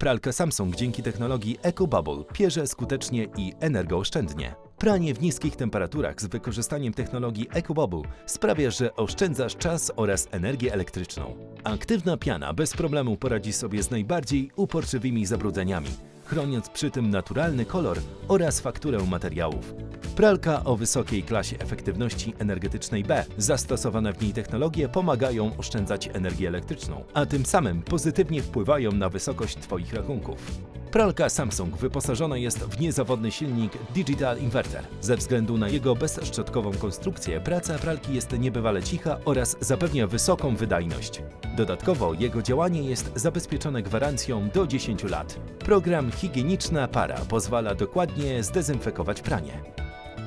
Pralka Samsung dzięki technologii EcoBubble pierze skutecznie i energooszczędnie. Pranie w niskich temperaturach z wykorzystaniem technologii EcoBubble sprawia, że oszczędzasz czas oraz energię elektryczną. Aktywna piana bez problemu poradzi sobie z najbardziej uporczywymi zabrudzeniami, chroniąc przy tym naturalny kolor oraz fakturę materiałów. Pralka o wysokiej klasie efektywności energetycznej B. Zastosowane w niej technologie pomagają oszczędzać energię elektryczną, a tym samym pozytywnie wpływają na wysokość Twoich rachunków. Pralka Samsung wyposażona jest w niezawodny silnik Digital Inverter. Ze względu na jego bezszczotkową konstrukcję, praca pralki jest niebywale cicha oraz zapewnia wysoką wydajność. Dodatkowo jego działanie jest zabezpieczone gwarancją do 10 lat. Program Higieniczna Para pozwala dokładnie zdezynfekować pranie.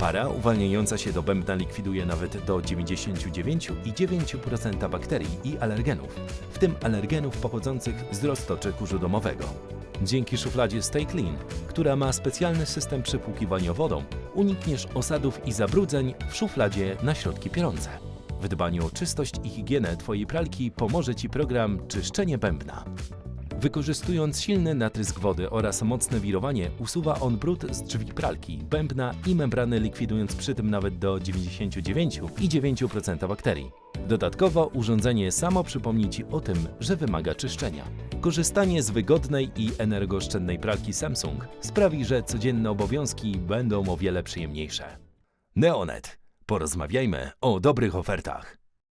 Para uwalniająca się do bębna likwiduje nawet do 99,9% bakterii i alergenów, w tym alergenów pochodzących z roztoczy kurzu domowego. Dzięki szufladzie Stay Clean, która ma specjalny system przepłukiwania wodą, unikniesz osadów i zabrudzeń w szufladzie na środki piorące. W dbaniu o czystość i higienę Twojej pralki pomoże Ci program Czyszczenie Bębna. Wykorzystując silny natrysk wody oraz mocne wirowanie, usuwa on brud z drzwi pralki, bębna i membrany, likwidując przy tym nawet do 99,9% bakterii. Dodatkowo urządzenie samo przypomni Ci o tym, że wymaga czyszczenia. Korzystanie z wygodnej i energooszczędnej pralki Samsung sprawi, że codzienne obowiązki będą o wiele przyjemniejsze. Neonet. Porozmawiajmy o dobrych ofertach.